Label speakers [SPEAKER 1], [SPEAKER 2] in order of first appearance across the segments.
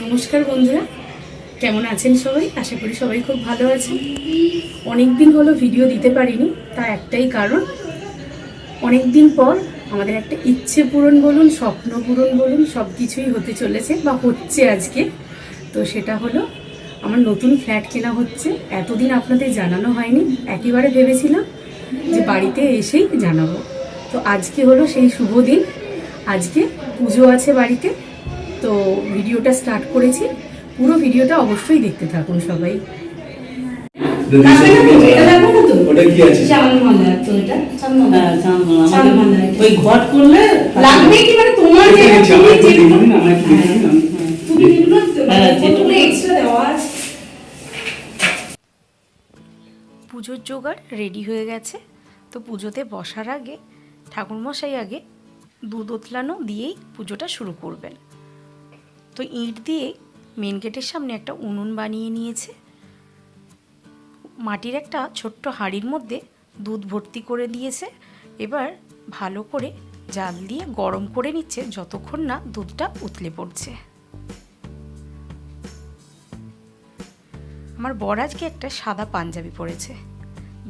[SPEAKER 1] নমস্কার বন্ধুরা, কেমন আছেন সবাই? আশা করি সবাই খুব ভালো আছেন। অনেক দিন হলো ভিডিও দিতে পারিনি, তা একটাই কারণ অনেক দিন পর আমাদের একটা ইচ্ছে পূরণ বলুন, স্বপ্ন পূরণ বলুন সব কিছুই হতে চলেছে বা হচ্ছে আজকে। তো সেটা হলো, আমার নতুন ফ্ল্যাট কেনা হচ্ছে, এতদিন আপনাদের জানানো হয়নি, একেবারে ভেবেছিলাম যে বাড়িতে এসেই জানাব। তো আজকে হলো সেই শুভ দিন, আজকে পুজো আছে বাড়িতে তো ভিডিওটা স্টার্ট করেছি। পুরো ভিডিওটা অবশ্যই দেখতে থাকুন সবাই।
[SPEAKER 2] ওটা কি আছে?
[SPEAKER 3] হ্যাঁ, চাঁদমালা।
[SPEAKER 1] চাঁদমালা।
[SPEAKER 3] ওই ঘট করলে
[SPEAKER 1] লাগবে কি মানে তোমার যে তুমি যেগুলো
[SPEAKER 3] হ্যাঁ,
[SPEAKER 1] এক্সট্রা দেওয়া পুজোর জোগাড় রেডি হয়ে গেছে। তো পুজোতে বসার আগে ঠাকুরমশাই আগে দুধ ওতলানো দিয়েই পুজোটা শুরু করবেন। তো ইট দিয়ে মেন গেটের সামনে একটা উনুন বানিয়ে নিয়েছে। মাটির একটা ছোট্ট হাঁড়ির মধ্যে দুধ ভর্তি করে দিয়েছে। এবার ভালো করে জাল দিয়ে গরম করে নিচ্ছে যতক্ষণ না দুধটা উতলে পড়ছে। আমার বর আজকে একটা সাদা পাঞ্জাবি পরেছে।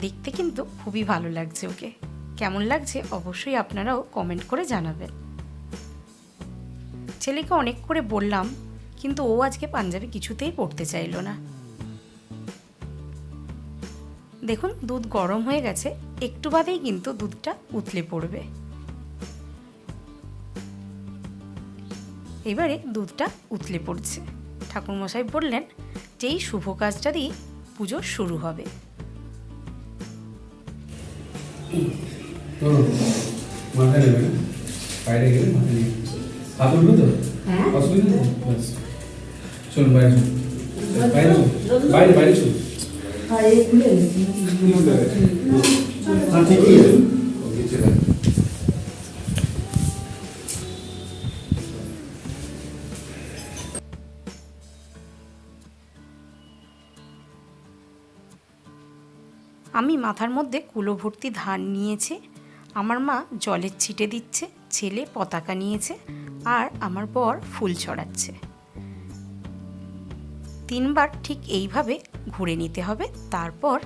[SPEAKER 1] দেখতে কিন্তু খুবই ভালো লাগছে ওকে। কেমন লাগছে অবশ্যই আপনারাও কমেন্ট করে জানাবেন। ছেলেকে অনেক করে বললাম, কিন্তু ও আজকে পাঞ্জাবি কিছুতেই পরতে চাইলো না। দেখুন, দুধ গরম হয়ে গেছে, একটু বাদেই কিন্তু দুধটা উতলে পড়বে। এবারে দুধটা উতলে পড়ছে। ঠাকুরমশাই বললেন যে এই শুভ কাজটা দিয়ে পুজো শুরু হবে।
[SPEAKER 2] তো মাথায় নেবে, বাইরে গেলে মাথায় হাত উঠবে তো অসুবিধা নেই। ব্যাস। চলুন বাইরে চলুন বাইরে চলুন বাইরে বাইরে চলুন হ্যাঁ
[SPEAKER 1] আমি মাথার মধ্যে কুলো ভর্তি ধান নিয়েছি। আমার মা জলের ছিটে দিচ্ছে ছেলে পতাকা নিয়েছে। আর আমার বর ফুল ছড়াচ্ছে তিনবার ঠিক এইভাবে ঘুরে নিতে হবে, তারপর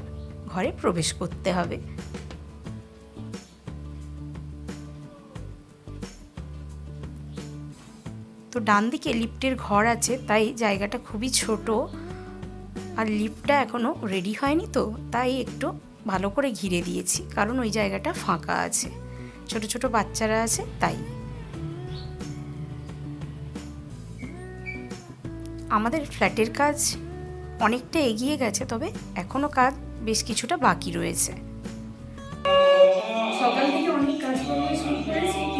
[SPEAKER 1] ঘরে প্রবেশ করতে হবে। তো ডান দিকে লিফটের ঘর আছে, তাই জায়গাটা খুবই ছোট আর লিফটটা এখনও রেডি হয়নি তো, তাই একটু ভালো করে ঘিরে দিয়েছি, কারণ ওই জায়গাটা ফাঁকা আছে। ছোট ছোট বাচ্চারা আছে, তাই। আমাদের ফ্ল্যাটের কাজ অনেকটা এগিয়ে গেছে, তবে এখনও কাজ বেশ কিছুটা বাকি রয়েছে। সকাল থেকে অনেক কাজ করেছি।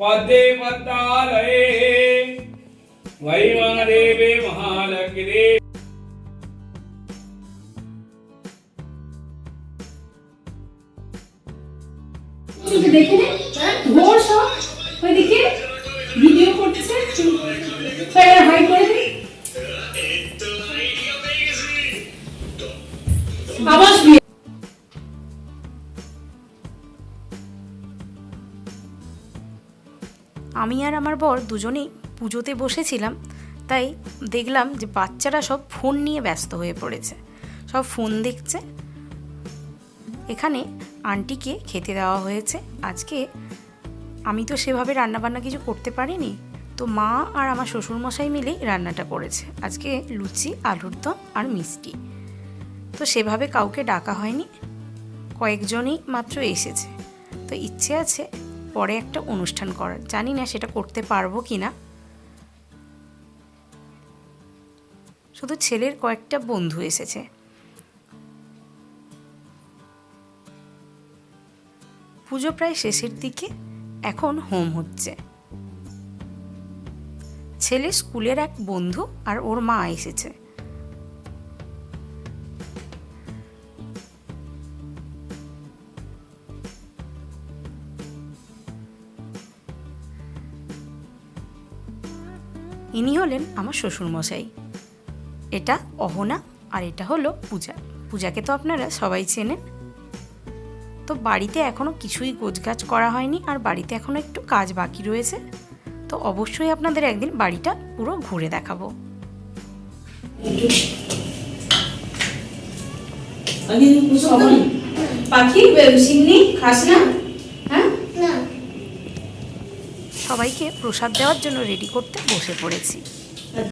[SPEAKER 4] पद्मे पद्मालये वैमदेवे महालक्ष्मी
[SPEAKER 1] দেখে নে ঘোর সব ওইদিকে ভিডিও করছে হাই করে আমি আর আমার বর দুজনেই পুজোতে বসেছিলাম, তাই দেখলাম যে বাচ্চারা সব ফোন নিয়ে ব্যস্ত হয়ে পড়েছে। সব ফোন দেখছে। এখানে আন্টিকে খেতে দেওয়া হয়েছে। আজকে আমি তো সেভাবে রান্নাবান্না কিছু করতে পারিনি। তো মা আর আমার শ্বশুরমশাই মিলেই রান্নাটা করেছে। আজকে লুচি, আলুর দম আর মিষ্টি। তো সেভাবে কাউকে ডাকা হয়নি। কয়েকজনই মাত্র এসেছে। তো ইচ্ছে আছে পরে একটা অনুষ্ঠান করার জানি না সেটা করতে পারব কি না শুধু ছেলের কয়েকটা বন্ধু এসেছে। পুজো প্রায় শেষের দিকে এখন হোম হচ্ছে। ছেলে স্কুলের এক বন্ধু আর ওর মা এসেছে। ইনি হলেন আমার শ্বশুরমশাই। এটা অহনা আর এটা হলো পূজা। পূজাকে তো আপনারা সবাই চেনেন। তো বাড়িতে এখনও কিছুই গোছগাছ করা হয়নি আর বাড়িতে এখনও একটু কাজ বাকি রয়েছে। তো অবশ্যই আপনাদের একদিন বাড়িটা পুরো ঘুরে দেখাবো। পাখি খাস না সবাইকে প্রসাদ দেওয়ার জন্য রেডি করতে বসে পড়েছি।